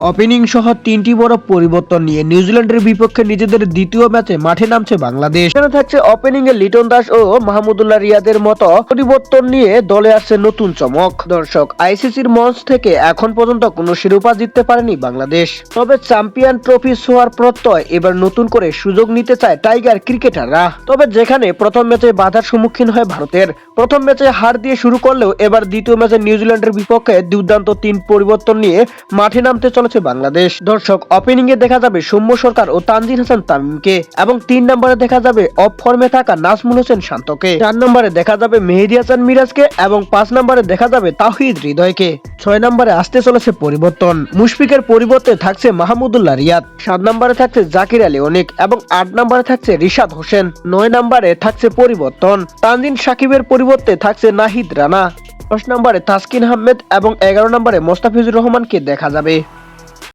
Opening সহ তিনটি বড় পরিবর্তন নিয়ে নিউজিল্যান্ডের বিপক্ষে নিজেদের দ্বিতীয় ম্যাচে মাঠে নামছে বাংলাদেশ। এখানে থাকছে ওপেনিং এ লিটন দাস ও মাহমুদুল্লাহ রিয়াদের মতো পরিবর্তন নিয়ে দলে আসছে নতুন চমক। দর্শক, আইসিসির মঞ্চ থেকে এখন পর্যন্ত কোনো শিরোপা জিততে পারেনি বাংলাদেশ। তবে চ্যাম্পিয়ন ট্রফি ছোঁয়ার প্রত্যয় এবার নতুন করে সুযোগ নিতে চায় টাইগার ক্রিকেটাররা তবে যেখানে প্রথম ম্যাচে বাধার সম্মুখীন হয় ভারতের, প্রথম ম্যাচে হার দিয়ে শুরু করলেও এবার দ্বিতীয় ম্যাচে নিউজিল্যান্ডের বিপক্ষে দুর্দান্ত তিন পরিবর্তন নিয়ে মাঠে নামতে চলেছে বাংলাদেশ। দর্শক ওপেনিং এ দেখা যাবে সৌম্য সরকার ও তানজিন হাসান তামিমকে এবং তিন নম্বরে দেখা যাবে অফ ফর্মে থাকা নাজমুল হোসেন শান্তকে। চার নম্বরে দেখা যাবে মেহেদি হাসান মিরাজকে এবং পাঁচ নম্বরে দেখা যাবে তাহিদ হৃদয়কে। ছয় নম্বরে আসতে চলেছে পরিবর্তন। মুশফিকের পরিবর্তে থাকছে মাহমুদুল্লাহ রিয়াদ। সাত নম্বরে থাকছে জাকির আলী অনিক এবং আট নম্বরে থাকছে রিশাদ হোসেন। নয় নম্বরে থাকছে পরিবর্তন। তানজিন সাকিবের পরিবর্তে থাকছে নাহিদ রানা। দশ নম্বরে তাসকিন আহমেদ এবং এগারো নম্বরে মোস্তাফিজুর রহমানকে দেখা যাবে।